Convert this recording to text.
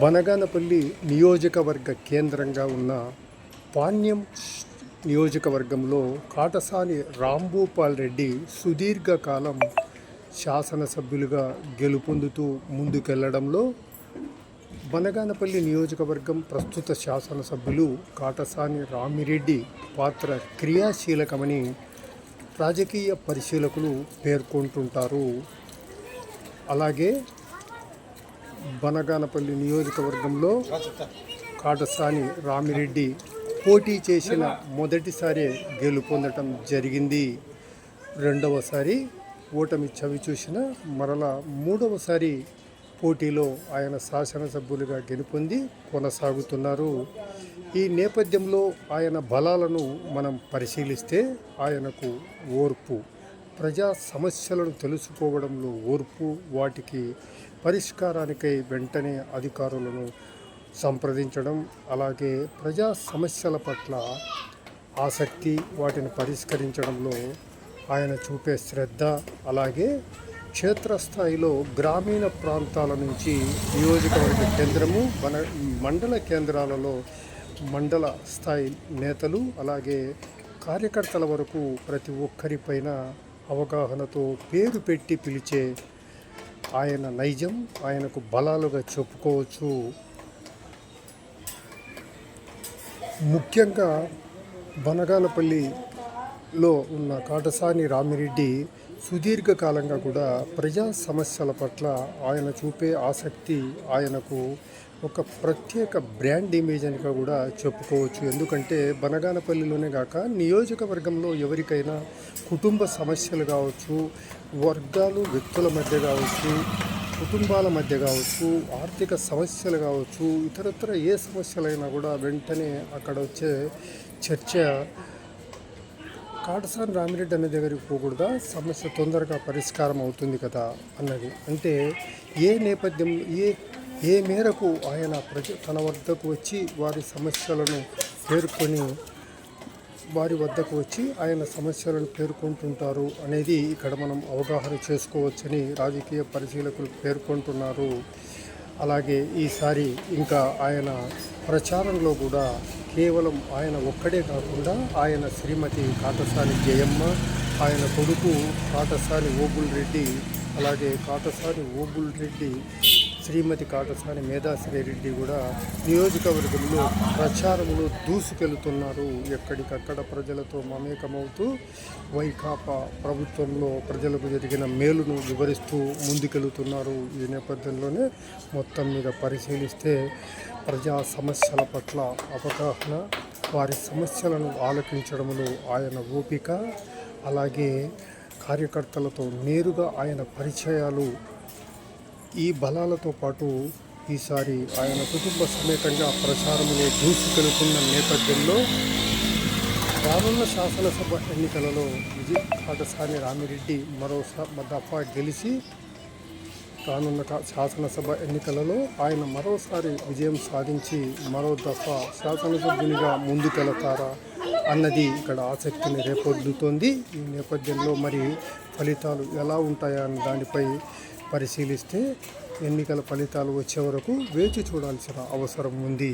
వనగానపల్లి నియోజకవర్గ కేంద్రంగా ఉన్న పాణ్యం నియోజకవర్గంలో కాటసాని రాంభూపాల్ రెడ్డి సుదీర్ఘకాలం శాసనసభ్యులుగా గెలుపొందుతూ ముందుకెళ్ళడంలో బనగానపల్లి నియోజకవర్గం ప్రస్తుత శాసనసభ్యులు కాటసాని రామిరెడ్డి పాత్ర క్రియాశీలకమని రాజకీయ పరిశీలకులు పేర్కొంటుంటారు. అలాగే బనగానపల్లి నియోజకవర్గంలో కాటసాని రామిరెడ్డి పోటీ చేసిన మొదటిసారి గెలుపొందటం జరిగింది. రెండవసారి ఓటమి చవి చూసిన మరలా మూడవసారి పోటీలో ఆయన శాసనసభ్యులుగా గెలుపొంది కొనసాగుతున్నారు. ఈ నేపథ్యంలో ఆయన బలాలను మనం పరిశీలిస్తే ఆయనకు ఓర్పు ప్రజా సమస్యలను తెలుసుకోవడంలో ఓర్పు వాటికి పరిష్కారానికై వెంటనే అధికారులను సంప్రదించడం అలాగే ప్రజా సమస్యల పట్ల ఆసక్తి వాటిని పరిష్కరించడంలో ఆయన చూపే శ్రద్ధ అలాగే క్షేత్రస్థాయిలో గ్రామీణ ప్రాంతాల నుంచి నియోజకవర్గ కేంద్రము మన మండల కేంద్రాలలో మండల స్థాయి నేతలు అలాగే కార్యకర్తల వరకు ప్రతి ఒక్కరిపైన అవగాహనతో పేరు పెట్టి పిలిచే ఆయన నైజం ఆయనకు బలాలుగా చెప్పుకోవచ్చు. ముఖ్యంగా బనగాలపల్లిలో ఉన్న కాటసాని రామిరెడ్డి సుదీర్ఘకాలంగా కూడా ప్రజా సమస్యల పట్ల ఆయన చూపే ఆసక్తి ఆయనకు ఒక ప్రత్యేక బ్రాండ్ ఇమేజ్ అని కూడా చెప్పుకోవచ్చు. ఎందుకంటే బనగానపల్లిలోనే కాక నియోజకవర్గంలో ఎవరికైనా కుటుంబ సమస్యలు కావచ్చు వర్గాలు వ్యక్తుల మధ్య కావచ్చు కుటుంబాల మధ్య కావచ్చు ఆర్థిక సమస్యలు కావచ్చు ఇతరత్ర ఏ సమస్యలైనా కూడా వెంటనే అక్కడ వచ్చే చర్చ కాటసాని రామిరెడ్డి అనే దగ్గరికి పోకూడదా? సమస్య తొందరగా పరిష్కారం అవుతుంది కదా అన్నది. అంటే ఏ నేపథ్యం ఏ ఏ మేరకు ఆయన ప్రజ తన వద్దకు వచ్చి వారి సమస్యలను పేర్కొని వారి వద్దకు వచ్చి ఆయన సమస్యలను పేర్కొంటుంటారు అనేది ఇక్కడ మనం అవగాహన చేసుకోవచ్చని రాజకీయ పరిశీలకులు పేర్కొంటున్నారు. అలాగే ఈసారి ఇంకా ఆయన ప్రచారంలో కూడా కేవలం ఆయన ఒక్కడే కాకుండా ఆయన శ్రీమతి కాటసాని జయమ్మ ఆయన కొడుకు కాటసాని ఓబుల్ రెడ్డి అలాగే కాటసాని ఓబుల్ రెడ్డి శ్రీమతి కాటసాని మేధాశ్రీ రెడ్డి కూడా నియోజకవర్గంలో ప్రచారంలో దూసుకెళ్తున్నారు. ఎక్కడికక్కడ ప్రజలతో మమేకమవుతూ వైకాపా ప్రభుత్వంలో ప్రజలకు జరిగిన మేలును వివరిస్తూ ముందుకెళ్తున్నారు. ఈ నేపథ్యంలోనే మొత్తం మీద పరిశీలిస్తే ప్రజా సమస్యల పట్ల అవగాహన వారి సమస్యలను ఆలకించడంలో ఆయన ఓపిక అలాగే కార్యకర్తలతో నేరుగా ఆయన పరిచయాలు ఈ బలాలతో పాటు ఈసారి ఆయన కుటుంబ సమేతంగా ప్రచారమునే దూసుకెళ్తున్న నేపథ్యంలో రానున్న శాసనసభ ఎన్నికలలో విజయ్ పాఠశాని రామిరెడ్డి మరో దఫా గెలిచి రానున్న శాసనసభ ఎన్నికలలో ఆయన మరోసారి విజయం సాధించి మరో దఫా శాసనసభ్యునిగా ముందుకెళతారా అన్నది ఇక్కడ ఆసక్తిని రేపొద్దుతోంది ఈ నేపథ్యంలో మరి ఫలితాలు ఎలా ఉంటాయా అన్న దానిపై పరిశీలిస్తే ఎన్నికల ఫలితాలు వచ్చే వరకు వేచి చూడాల్సిన అవసరం ఉంది.